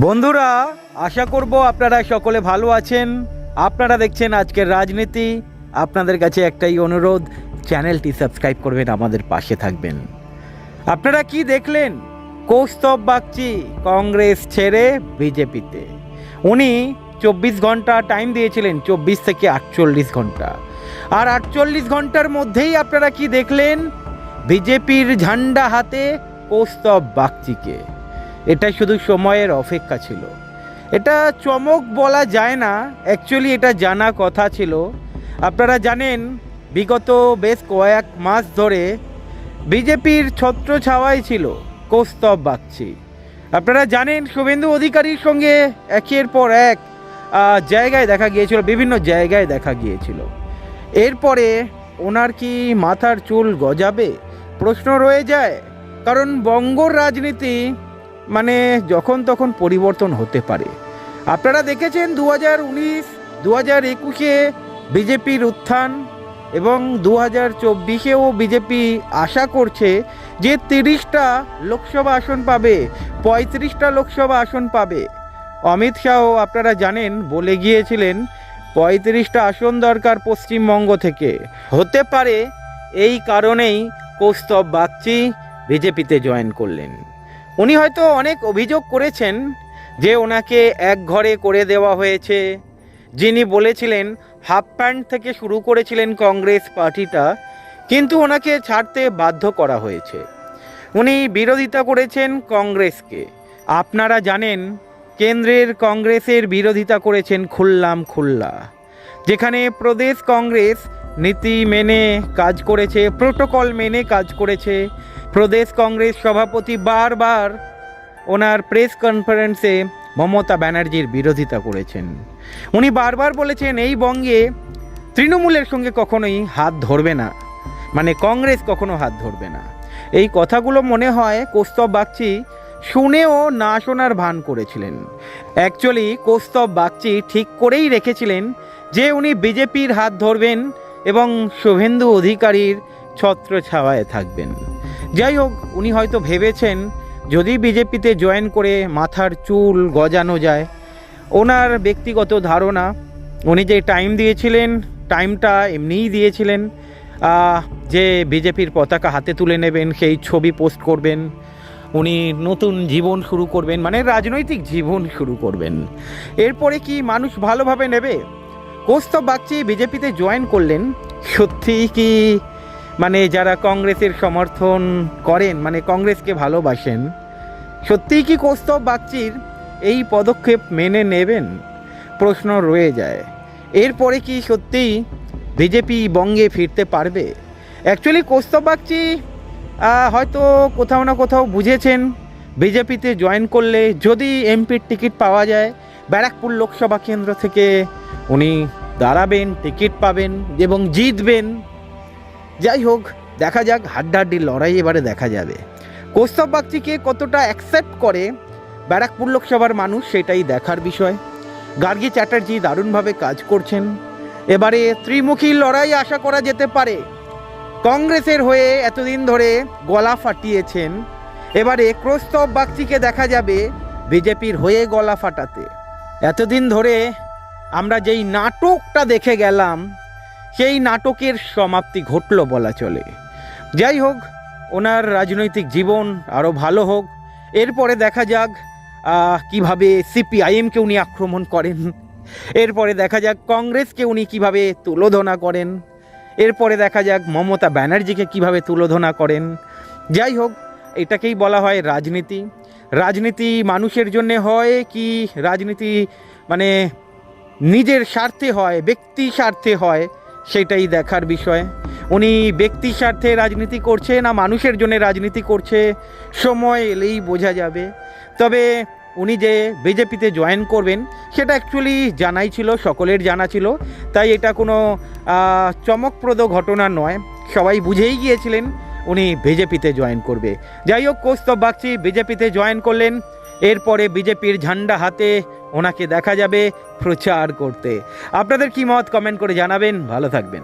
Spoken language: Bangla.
বন্ধুরা, আশা করব আপনারা সকলে ভালো আছেন। আপনারা দেখছেন আজকের রাজনীতি। আপনাদের কাছে একটাই অনুরোধ, চ্যানেলটি সাবস্ক্রাইব করবেন, আমাদের পাশে থাকবেন। আপনারা কি দেখলেন? কৌস্তব বাগচি কংগ্রেস ছেড়ে বিজেপিতে। উনি চব্বিশ ঘণ্টা টাইম দিয়েছিলেন, চব্বিশ থেকে আটচল্লিশ ঘণ্টা। আর আটচল্লিশ ঘণ্টার মধ্যেই আপনারা কি দেখলেন? বিজেপির ঝান্ডা হাতে কৌস্তব বাগচিকে। এটা শুধু সময়ের অপেক্ষা ছিল। এটা চমক বলা যায় না অ্যাকচুয়ালি এটা জানা কথা ছিল। আপনারা জানেন, বিগত বেশ কয়েক মাস ধরে বিজেপির ছত্র ছাওয়াই ছিল, কৌস্তব বাগচি। আপনারা জানেন, শুভেন্দু অধিকারীর সঙ্গে একের পর এক জায়গায় দেখা গিয়েছিল, বিভিন্ন জায়গায় দেখা গিয়েছিল। এরপরে ওনার কি মাথার চুল গজাবে? প্রশ্ন রয়ে যায়, কারণ বঙ্গর রাজনীতি মানে যখন তখন পরিবর্তন হতে পারে। আপনারা দেখেছেন দু হাজার উনিশ দু হাজার একুশে বিজেপির উত্থান এবং দু হাজার চব্বিশেও বিজেপি আশা করছে যে তিরিশটা লোকসভা আসন পাবে, পঁয়ত্রিশটা লোকসভা আসন পাবে। অমিত শাহ আপনারা জানেন, বলে গিয়েছিলেন, পঁয়ত্রিশটা আসন দরকার পশ্চিমবঙ্গ থেকে। হতে পারে এই কারণেই কৌস্তব বাগচি বিজেপিতে জয়েন করলেন। উনি হয়তো অনেক অভিযোগ করেছেন যে ওনাকে এক ঘরে করে দেওয়া হয়েছে। যিনি বলেছিলেন, হাফ প্যান্ট থেকে শুরু করেছিলেন কংগ্রেস পার্টিটা, কিন্তু ওনাকে ছাড়তে বাধ্য করা হয়েছে। উনি বিরোধিতা করেছেন কংগ্রেসকে। আপনারা জানেন, কেন্দ্রের কংগ্রেসের বিরোধিতা করেছেন খুল্লাম খুল্লা যেখানে প্রদেশ কংগ্রেস নীতি মেনে কাজ করেছে প্রোটোকল মেনে কাজ করেছে। প্রদেশ কংগ্রেস সভাপতি বারবার ওনার প্রেস কনফারেন্সে মমতা ব্যানার্জির বিরোধিতা করেছেন। উনি বারবার বলেছেন, এই বঙ্গে তৃণমূলের সঙ্গে কখনোই হাত ধরবে না। মানে কংগ্রেস কখনো হাত ধরবে না। এই কথাগুলো মনে হয় কৌস্তব বাগচি শুনেও না শোনার ভান করেছিলেন। অ্যাকচুয়ালি কৌস্তব বাগচি ঠিক করেই রেখেছিলেন যে উনি বিজেপির হাত ধরবেন এবং শুভেন্দু অধিকারীর ছত্র ছাওয়ায় থাকবেন। যাই হোক, উনি হয়তো ভেবেছেন, যদি বিজেপিতে জয়েন করে মাথার চুল গজানো যায়, ওনার ব্যক্তিগত ধারণা, উনি যে টাইম দিয়েছিলেন, টাইমটা এমনিই দিয়েছিলেন যে বিজেপির পতাকা হাতে তুলে নেবেন, সেই ছবি পোস্ট করবেন, উনি নতুন জীবন শুরু করবেন মানে রাজনৈতিক জীবন শুরু করবেন। এরপরে কি মানুষ ভালোভাবে নেবে? কৌস্তব বাগচি বিজেপিতে জয়েন করলেন, সত্যি কি মানে যারা কংগ্রেসের সমর্থন করেন মানে কংগ্রেসকে ভালোবাসেন সত্যিই কি কৌস্তব বাগচির এই পদক্ষেপ মেনে নেবেন? প্রশ্ন রয়ে যায়। এরপরে কি সত্যিই বিজেপি বঙ্গে ফিরতে পারবে? অ্যাকচুয়ালি কৌস্তব বাগচি হয়তো কোথাও না কোথাও বুঝেছেন, বিজেপিতে জয়েন করলে যদি এমপির টিকিট পাওয়া যায়, ব্যারাকপুর লোকসভা কেন্দ্র থেকে উনি দাঁড়াবেন, টিকিট পাবেন এবং জিতবেন। যাই হোক, দেখা যাক হাড্ডাহাড্ডি লড়াই এবারে দেখা যাবে। কৌস্তব বাগচিকে কতটা অ্যাকসেপ্ট করে ব্যারাকপুর লোকসভার মানুষ সেটাই দেখার বিষয়। গার্গী চ্যাটার্জি দারুণভাবে কাজ করছেন। এবারে ত্রিমুখী লড়াই আশা করা যেতে পারে। কংগ্রেসের হয়ে এতদিন ধরে গলা ফাটিয়েছেন। এবারে কৌস্তব বাগচিকে দেখা যাবে বিজেপির হয়ে গলা ফাটাতে। এতদিন ধরে আমরা যেই নাটকটা দেখে গেলাম, সেই নাটকের সমাপ্তি ঘটল বলা চলে। যাই হোক, ওনার রাজনৈতিক জীবন আরও ভালো হোক। এরপরে দেখা যাক কীভাবে সিপিআইএমকে উনি আক্রমণ করেন। এরপরে দেখা যাক কংগ্রেসকে উনি কীভাবে তুলোধনা করেন। এরপরে দেখা যাক মমতা ব্যানার্জিকে কীভাবে তুলোধনা করেন। যাই হোক, এটাকেই বলা হয় রাজনীতি। রাজনীতি মানুষের জন্যে হয় কি, রাজনীতি মানে নিজের স্বার্থে হয় ব্যক্তি স্বার্থে হয়, সেটাই দেখার বিষয়। উনি ব্যক্তি স্বার্থে রাজনীতি করছে না মানুষের জন্য রাজনীতি করছে, সময় এলেই বোঝা যাবে। তবে উনি যে বিজেপিতে জয়েন করবেন, সেটা অ্যাকচুয়ালি জানাই ছিল, সকলের জানা ছিল। তাই এটা কোনো চমকপ্রদ ঘটনা নয়। সবাই বুঝেই গিয়েছিলেন উনি বিজেপিতে জয়েন করবে। যাই হোক, কৌস্তব বাগচি বিজেপিতে জয়েন করলেন। এরপরে বিজেপির ঝান্ডা হাতে ওনাকে দেখা যাবে প্রচার করতে। আপনাদের কি মত কমেন্ট করে জানাবেন। ভালো থাকবেন।